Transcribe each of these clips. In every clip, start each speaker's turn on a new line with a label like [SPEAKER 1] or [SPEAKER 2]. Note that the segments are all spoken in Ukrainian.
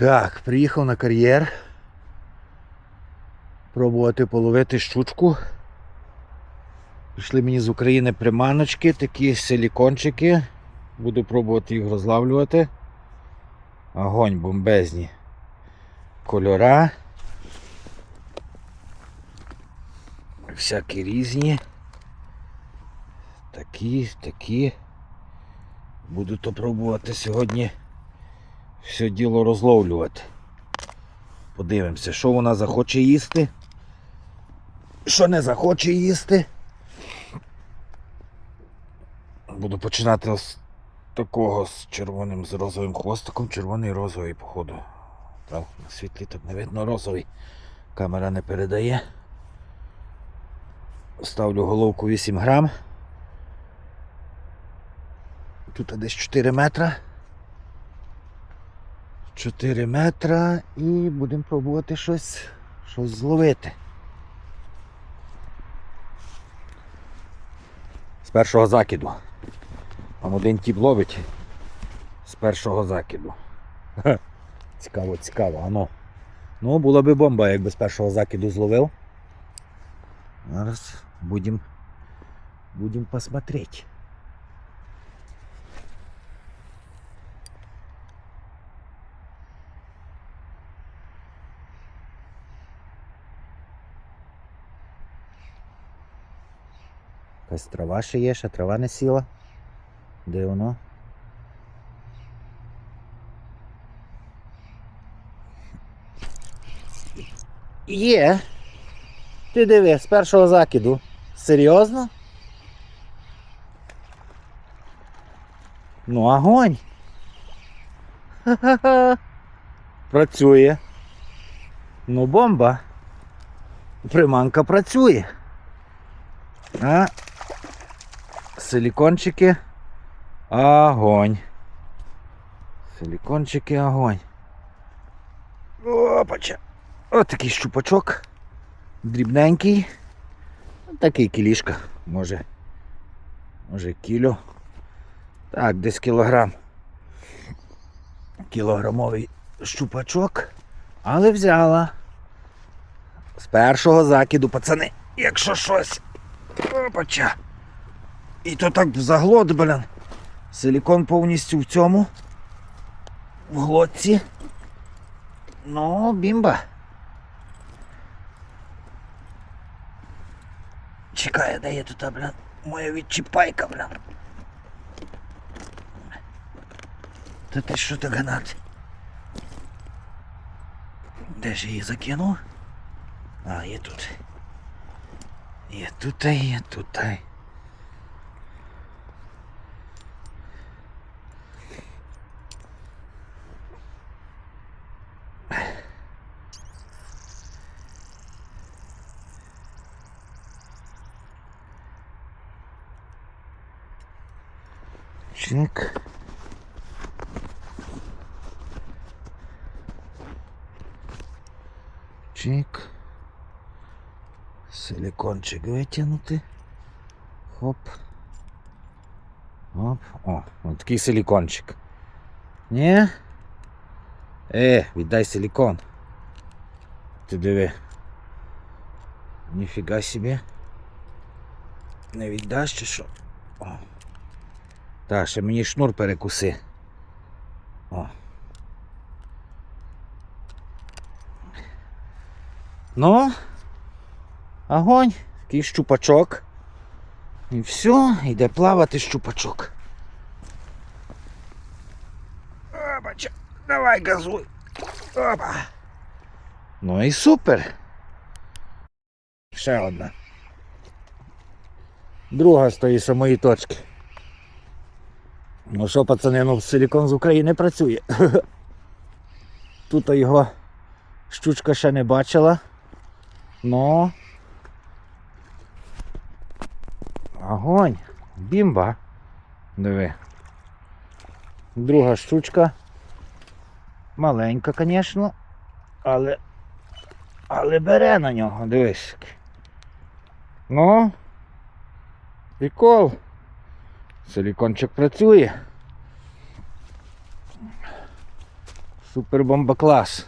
[SPEAKER 1] Так, приїхав на кар'єр. Пробувати половити щучку. Пішли мені з України приманочки, такі силікончики. Буду пробувати їх розлавлювати. Огонь бомбезні. Кольора. Всякі різні. Такі, такі. Буду то пробувати сьогодні все діло розловлювати. Подивимося, що вона захоче їсти. Що не захоче їсти. Буду починати з такого з червоним з розовим хвостиком. Червоний розовий, походу. Там на світлі так не видно розовий. Камера не передає. Ставлю головку 8 грам. Тут десь 4 метра. 4 метра і будемо пробувати щось, щось зловити. З першого закиду. Там один тіп ловить з першого закиду. Ха. Цікаво, цікаво, ано. Ну, була би бомба, якби з першого закиду зловив. Зараз будемо будем посмотреть. Якась трава ще є, ще трава не сіла. Де воно? Є. Ти диви, з першого закиду. Серйозно? Ну, огонь. Ха-ха-ха. Працює. Ну, бомба. Приманка працює. А силикончики огонь. Силикончики огонь. Опача. Ось такий щупачок. Дрібненький. Такий кілішка. Може. Може кіло. Так, десь кілограм. Кілограмовий щупачок. Але взяла. З першого закиду, пацани, якщо щось. Опача. І то так заглот, блін. Силікон повністю в цьому. В глотці. Ну, бімба. Чекає, де є тут, блін, моя відчіпайка, блін. Та ти що так гнати? Де ж її закинув? А, є тут. Є тут, є тут. Чик. Чик. Силикончик витягнути. Хоп. Хоп. О, ось такий силикончик. Ні? Е, віддай силикон. Ти диви. Ніфіга собі. Не віддаш чи що? О. Так, ще мені шнур перекуси. О. Ну, огонь, такий щупачок. І все, йде плавати щупачок. Опача, давай газуй. Опа. Ну і супер. Ще одна. Друга з тої самої точки. Ну що, пацани, ну силікон з України працює. Тут його щучка ще не бачила. Но. Огонь. Бімба. Диви. Друга щучка. Маленька, звісно. Але. Але бере на нього, дивись. Ну. Прикол. Силікончик працює. Супер бомба клас.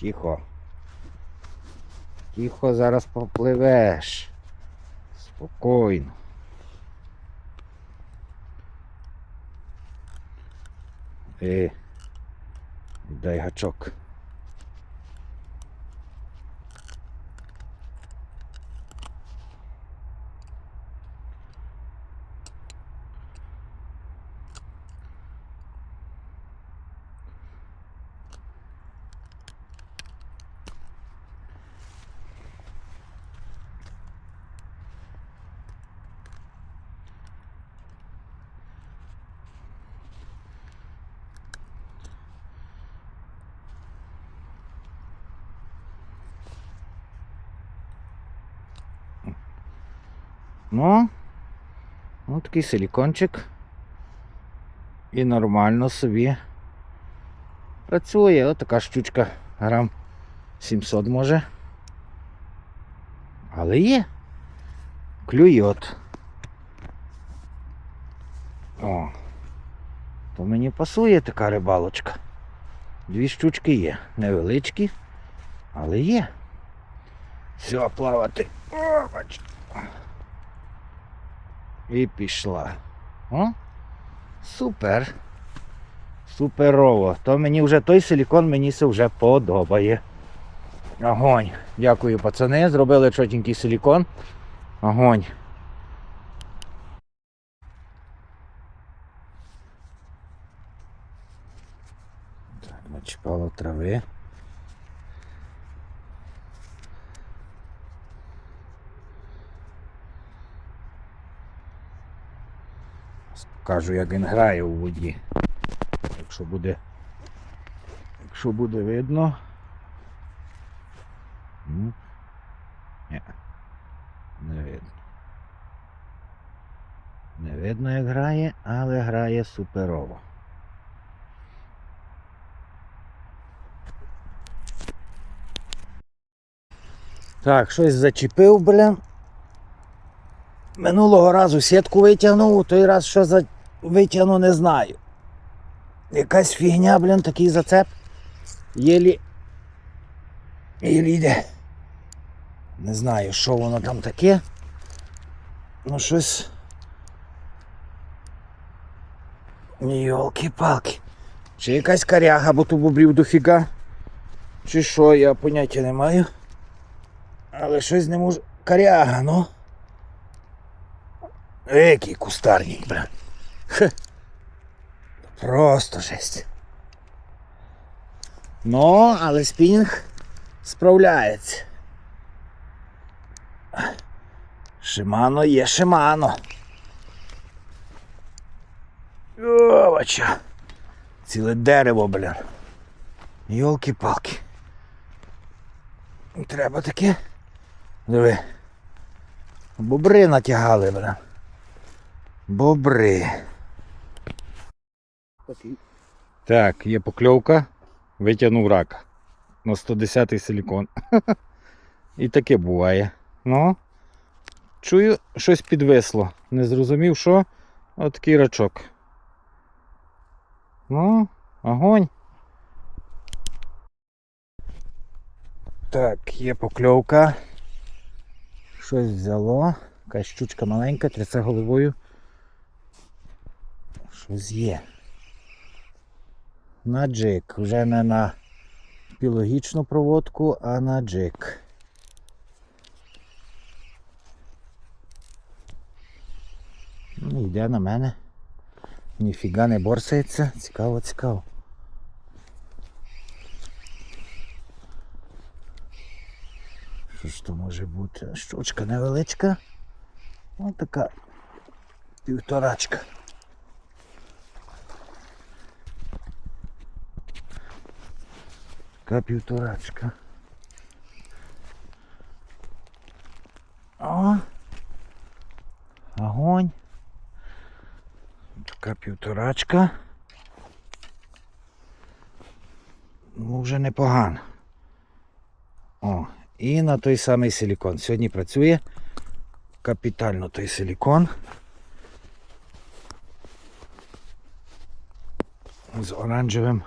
[SPEAKER 1] Тихо. Тихо, зараз попливеш. Спокійно. Е, дай гачок. Ну, ну такий силікончик. І нормально собі працює. Ось така штучка грам 700 може. Але є. Клює от. О. То мені пасує така рибалочка. Дві штучки є. Невеличкі, але є. Все, плавати. О, бач. І пішла. О? Супер. Суперово. То мені вже той силікон мені се вже подобає. Огонь. Дякую, пацани. Зробили чотенький силікон. Огонь. Так, начіпало трави. Покажу, як він грає у воді. Якщо буде. Якщо буде видно. Ну, Ні. Не видно. Не видно, як грає, але грає суперово. Так, щось зачепив, блін. Минулого разу сітку витягнув, той раз що за витягну, не знаю. Якась фігня, блін, такий зацеп. Єлі. Єлі йде. Не знаю, що воно там таке. Ну щось. Йолки-палки. Чи якась коряга, бо тут бобрів дофіга. Чи що, я поняття не маю. Але щось не можу. Коряга, ну. Який кустарник, бля. Хе. Просто жесть. Ну, але спінінг справляється. Шимано є Шимано. Овача. Ціле дерево, бля. Йолки-палки. Треба таке. Диви. Бобри натягали, бля. Бобри. Так, є покльовка, витягнув рака. На 110-й силікон. І таке буває. Ну, чую, щось підвисло. Не зрозумів, що. От такий рачок. Ну, огонь. Так, є покльовка. Щось взяло. Якась щучка маленька, трясе головою. Щось є. На джик. Вже не на біологічну проводку, а на джик. Ну, йде на мене. Ніфіга не борсається. Цікаво, цікаво. Що ж то може бути? Щучка невеличка. Ось така півторачка. Така півторачка. О! Огонь. Така півторачка. Ну, вже непогано. О, І на той самий силікон. Сьогодні працює капітально той силікон. З оранжевим.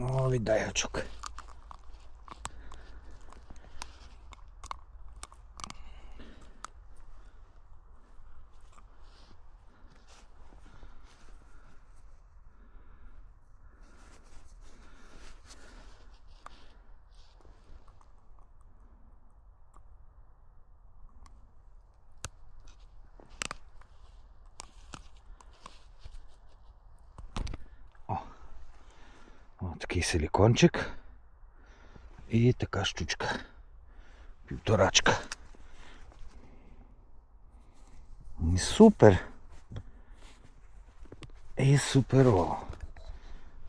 [SPEAKER 1] О, віддай гачок. Такий силікончик. І така штучка. Півторачка. І супер. І суперово.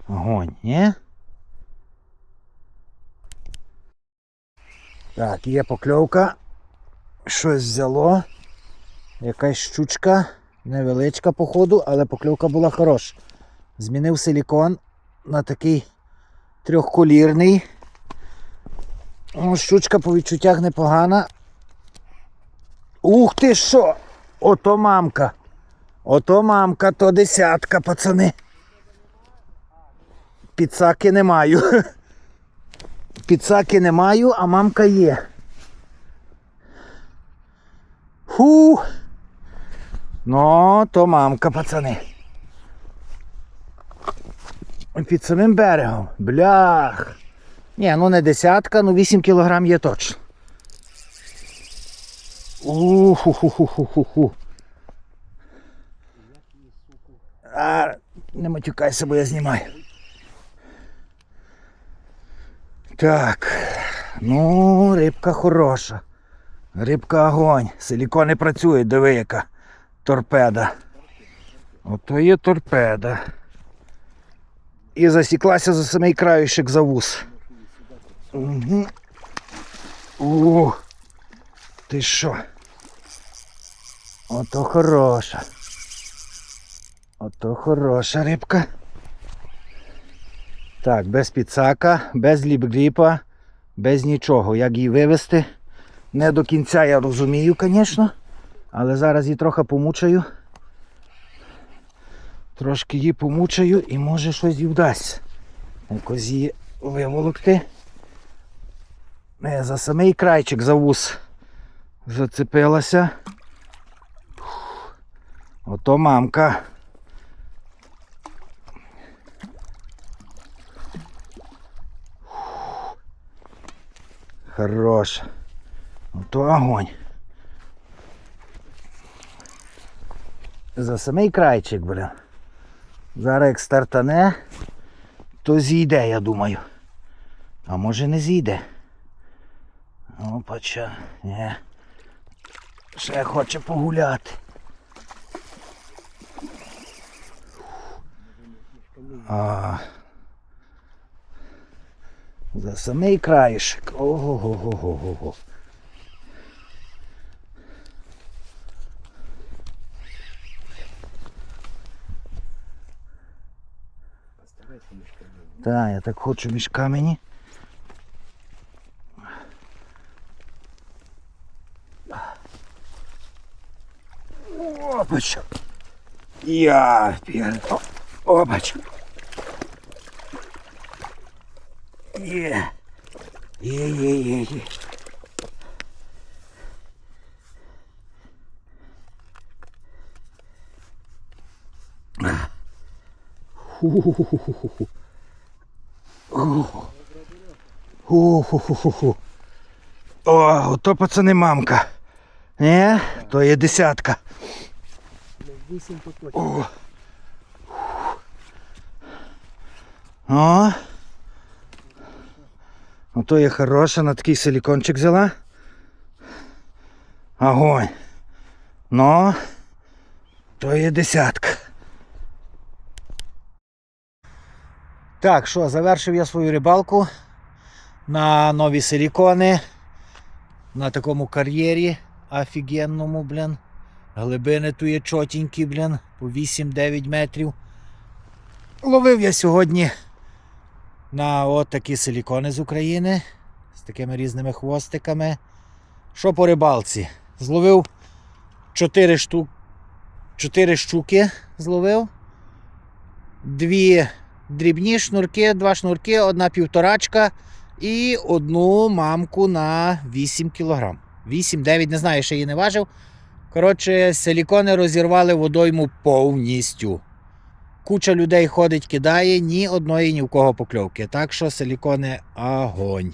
[SPEAKER 1] Огонь, ні? Так, є покльовка. Щось взяло. Якась щучка. Невеличка, походу, але покльовка була хороша. Змінив силікон на такий трьохколірний. Щучка по відчуттях непогана. Ух ти що! Ото мамка. Ото мамка, то десятка, пацани. Підсаки не маю. Підсаки не маю, а мамка є. Фу. Ну, то мамка, пацани. Під самим берегом. Блях. Ні, ну не десятка, ну 8 кілограм є точно. Уху-ху-ху-ху-ху. А, не матюкайся, бо я знімаю. Так. Ну, рибка хороша. Рибка огонь. Силікони працюють, диви яка торпеда. Ото є торпеда. І засіклася за самий краюшек за вус. Угу. О, ти що? Ото хороша. Ото хороша рибка. Так, без підсака, без ліп-гліпа, без нічого. Як її вивести? Не до кінця я розумію, звісно. Але зараз її трохи помучаю. Трошки її помучаю і може щось і вдасться. Якось її виволокти. Не, за самий крайчик за вус зацепилася. Ото мамка. Хорош. Ото огонь. За самий крайчик, бля. Зараз як стартане, то зійде, я думаю. А може не зійде. Опача, ні. Ще хоче погуляти. А. За самий краєшок. Ого-го-го-го-го. Так, я так хочу між камені. Опач. Я п'ян. Опач. Є. Є, є, є, є. О, ото пацани мамка. Не, то є десятка.
[SPEAKER 2] Вісім потоків.
[SPEAKER 1] О. Ото є хороша, на такий силікончик взяла. Огонь. Ну, то є десятка. Так, що, завершив я свою рибалку на нові силікони. На такому кар'єрі офігенному, блін. Глибини тут є чотенькі, блін, по 8-9 метрів. Ловив я сьогодні на от силікони з України з такими різними хвостиками. Що по рибалці? Зловив 4 штук, 4 щуки зловив. Дві дрібні шнурки, два шнурки, одна півторачка і одну мамку на 8 кг. 8-9, не знаю, ще її не важив. Коротше, силікони розірвали водойму повністю. Куча людей ходить, кидає, ні одної ні в кого покльовки. Так що силікони огонь.